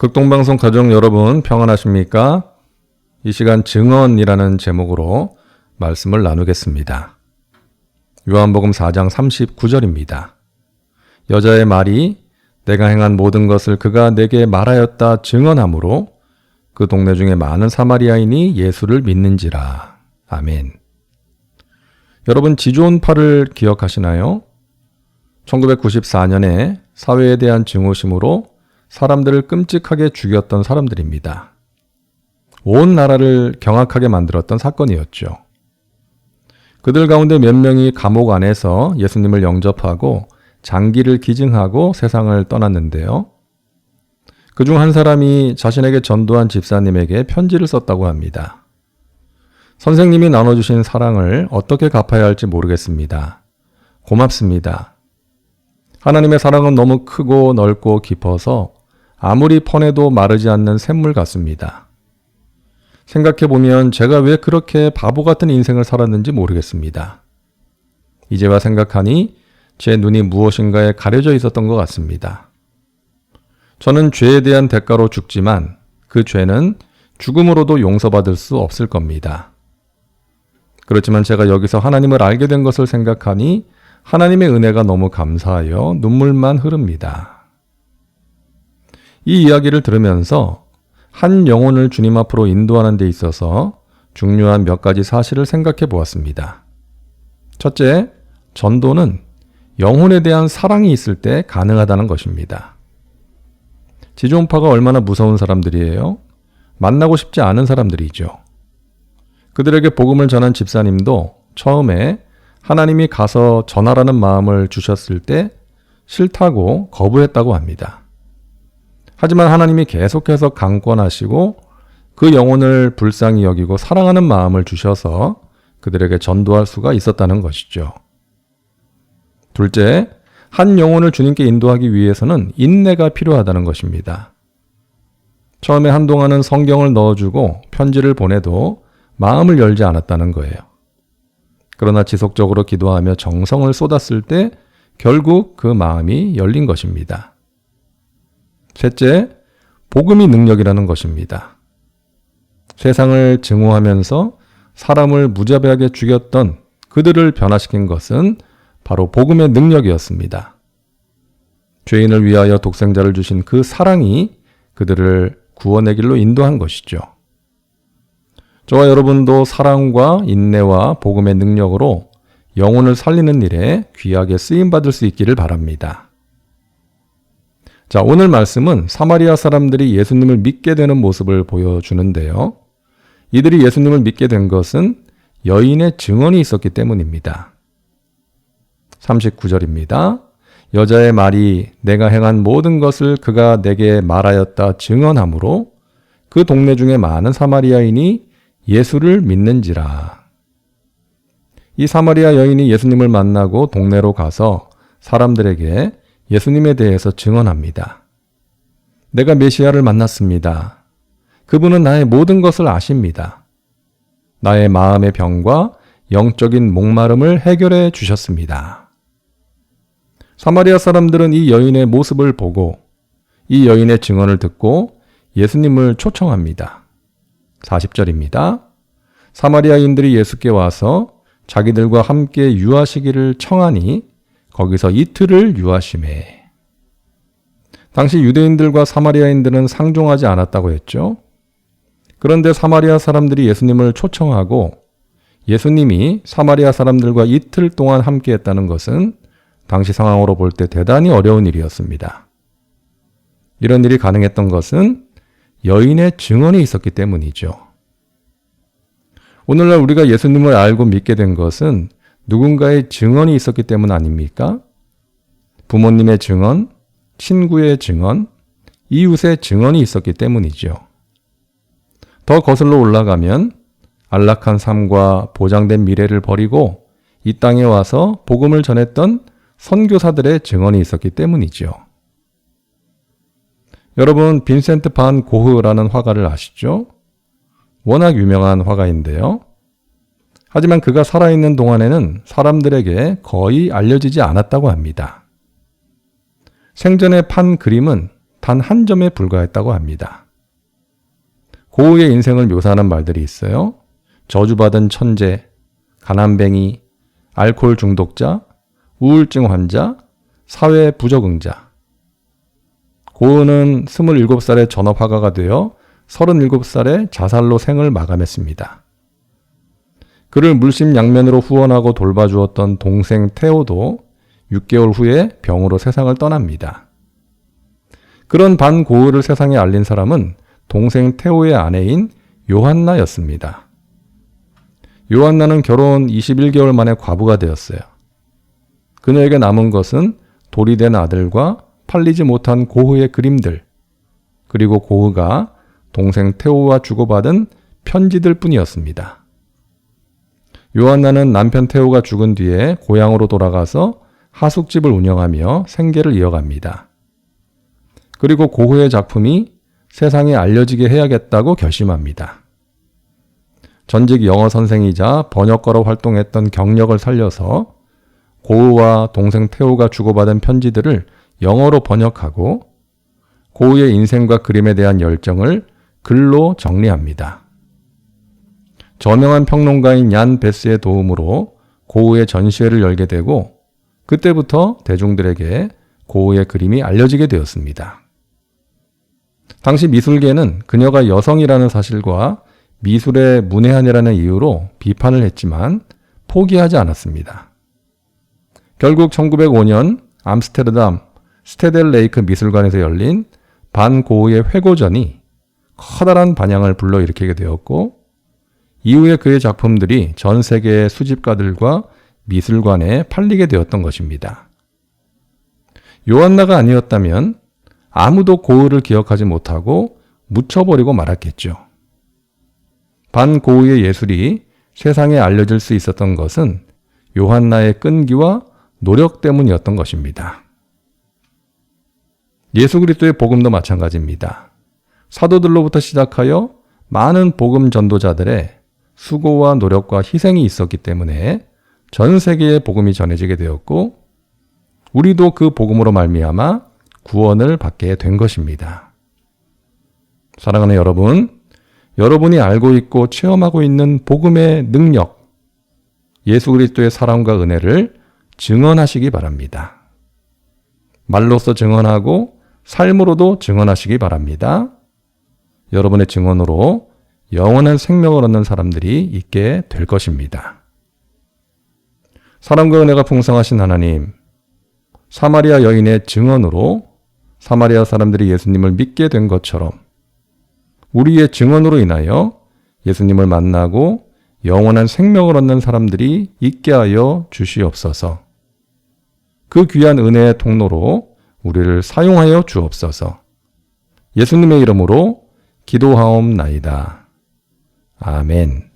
극동방송 가족 여러분 평안하십니까? 이 시간 증언이라는 제목으로 말씀을 나누겠습니다. 요한복음 4장 39절입니다. 여자의 말이 내가 행한 모든 것을 그가 내게 말하였다 증언하므로 그 동네 중에 많은 사마리아인이 예수를 믿는지라. 아멘. 여러분 지존파를 기억하시나요? 1994년에 사회에 대한 증오심으로 사람들을 끔찍하게 죽였던 사람들입니다. 온 나라를 경악하게 만들었던 사건이었죠. 그들 가운데 몇 명이 감옥 안에서 예수님을 영접하고 장기를 기증하고 세상을 떠났는데요. 그 중 한 사람이 자신에게 전도한 집사님에게 편지를 썼다고 합니다. 선생님이 나눠주신 사랑을 어떻게 갚아야 할지 모르겠습니다. 고맙습니다. 하나님의 사랑은 너무 크고 넓고 깊어서 아무리 퍼내도 마르지 않는 샘물 같습니다. 생각해보면 제가 왜 그렇게 바보 같은 인생을 살았는지 모르겠습니다. 이제와 생각하니 제 눈이 무엇인가에 가려져 있었던 것 같습니다. 저는 죄에 대한 대가로 죽지만 그 죄는 죽음으로도 용서받을 수 없을 겁니다. 그렇지만 제가 여기서 하나님을 알게 된 것을 생각하니 하나님의 은혜가 너무 감사하여 눈물만 흐릅니다. 이 이야기를 들으면서 한 영혼을 주님 앞으로 인도하는 데 있어서 중요한 몇 가지 사실을 생각해 보았습니다. 첫째, 전도는 영혼에 대한 사랑이 있을 때 가능하다는 것입니다. 지존파가 얼마나 무서운 사람들이에요? 만나고 싶지 않은 사람들이죠. 그들에게 복음을 전한 집사님도 처음에 하나님이 가서 전하라는 마음을 주셨을 때 싫다고 거부했다고 합니다. 하지만 하나님이 계속해서 강권하시고 그 영혼을 불쌍히 여기고 사랑하는 마음을 주셔서 그들에게 전도할 수가 있었다는 것이죠. 둘째, 한 영혼을 주님께 인도하기 위해서는 인내가 필요하다는 것입니다. 처음에 한동안은 성경을 넣어주고 편지를 보내도 마음을 열지 않았다는 거예요. 그러나 지속적으로 기도하며 정성을 쏟았을 때 결국 그 마음이 열린 것입니다. 셋째, 복음이 능력이라는 것입니다. 세상을 증오하면서 사람을 무자비하게 죽였던 그들을 변화시킨 것은 바로 복음의 능력이었습니다. 죄인을 위하여 독생자를 주신 그 사랑이 그들을 구원의 길로 인도한 것이죠. 저와 여러분도 사랑과 인내와 복음의 능력으로 영혼을 살리는 일에 귀하게 쓰임 받을 수 있기를 바랍니다. 자, 오늘 말씀은 사마리아 사람들이 예수님을 믿게 되는 모습을 보여주는데요. 이들이 예수님을 믿게 된 것은 여인의 증언이 있었기 때문입니다. 39절입니다. 여자의 말이 내가 행한 모든 것을 그가 내게 말하였다 증언하므로 그 동네 중에 많은 사마리아인이 예수를 믿는지라. 이 사마리아 여인이 예수님을 만나고 동네로 가서 사람들에게 예수님에 대해서 증언합니다. 내가 메시아를 만났습니다. 그분은 나의 모든 것을 아십니다. 나의 마음의 병과 영적인 목마름을 해결해 주셨습니다. 사마리아 사람들은 이 여인의 모습을 보고 이 여인의 증언을 듣고 예수님을 초청합니다. 40절입니다. 사마리아인들이 예수께 와서 자기들과 함께 유하시기를 청하니 거기서 이틀을 유하심에 당시 유대인들과 사마리아인들은 상종하지 않았다고 했죠. 그런데 사마리아 사람들이 예수님을 초청하고 예수님이 사마리아 사람들과 이틀 동안 함께 했다는 것은 당시 상황으로 볼 때 대단히 어려운 일이었습니다. 이런 일이 가능했던 것은 여인의 증언이 있었기 때문이죠. 오늘날 우리가 예수님을 알고 믿게 된 것은 누군가의 증언이 있었기 때문 아닙니까? 부모님의 증언, 친구의 증언, 이웃의 증언이 있었기 때문이죠. 더 거슬러 올라가면 안락한 삶과 보장된 미래를 버리고 이 땅에 와서 복음을 전했던 선교사들의 증언이 있었기 때문이죠. 여러분, 빈센트 반 고흐라는 화가를 아시죠? 워낙 유명한 화가인데요. 하지만 그가 살아있는 동안에는 사람들에게 거의 알려지지 않았다고 합니다. 생전에 판 그림은 단단한 점에 불과했다고 합니다. 고우의 인생을 묘사하는 말들이 있어요. 저주받은 천재, 가난뱅이, 알코올 중독자, 우울증 환자, 사회 부적응자. 고은은 27살에 전업화가가 되어 37살에 자살로 생을 마감했습니다. 그를 물심양면으로 후원하고 돌봐주었던 동생 태호도 6개월 후에 병으로 세상을 떠납니다. 그런 반고을을 세상에 알린 사람은 동생 태호의 아내인 요한나였습니다. 요한나는 결혼 21개월 만에 과부가 되었어요. 그녀에게 남은 것은 돌이 된 아들과 팔리지 못한 고흐의 그림들, 그리고 고흐가 동생 태호와 주고받은 편지들 뿐이었습니다. 요한나는 남편 태호가 죽은 뒤에 고향으로 돌아가서 하숙집을 운영하며 생계를 이어갑니다. 그리고 고흐의 작품이 세상에 알려지게 해야겠다고 결심합니다. 전직 영어 선생이자 번역가로 활동했던 경력을 살려서 고흐와 동생 태호가 주고받은 편지들을 영어로 번역하고 고흐의 인생과 그림에 대한 열정을 글로 정리합니다. 저명한 평론가인 얀 베스의 도움으로 고흐의 전시회를 열게 되고 그때부터 대중들에게 고흐의 그림이 알려지게 되었습니다. 당시 미술계는 그녀가 여성이라는 사실과 미술의 문외한이라는 이유로 비판을 했지만 포기하지 않았습니다. 결국 1905년 암스테르담 스테델 레이크 미술관에서 열린 반 고흐의 회고전이 커다란 반향을 불러일으키게 되었고 이후에 그의 작품들이 전 세계의 수집가들과 미술관에 팔리게 되었던 것입니다. 요한나가 아니었다면 아무도 고흐를 기억하지 못하고 묻혀버리고 말았겠죠. 반 고흐의 예술이 세상에 알려질 수 있었던 것은 요한나의 끈기와 노력 때문이었던 것입니다. 예수 그리스도의 복음도 마찬가지입니다. 사도들로부터 시작하여 많은 복음 전도자들의 수고와 노력과 희생이 있었기 때문에 전 세계에 복음이 전해지게 되었고 우리도 그 복음으로 말미암아 구원을 받게 된 것입니다. 사랑하는 여러분, 여러분이 알고 있고 체험하고 있는 복음의 능력, 예수 그리스도의 사랑과 은혜를 증언하시기 바랍니다. 말로써 증언하고 삶으로도 증언하시기 바랍니다. 여러분의 증언으로 영원한 생명을 얻는 사람들이 있게 될 것입니다. 사랑과 은혜가 풍성하신 하나님, 사마리아 여인의 증언으로 사마리아 사람들이 예수님을 믿게 된 것처럼 우리의 증언으로 인하여 예수님을 만나고 영원한 생명을 얻는 사람들이 있게 하여 주시옵소서. 그 귀한 은혜의 통로로 우리를 사용하여 주옵소서. 예수님의 이름으로 기도하옵나이다. 아멘.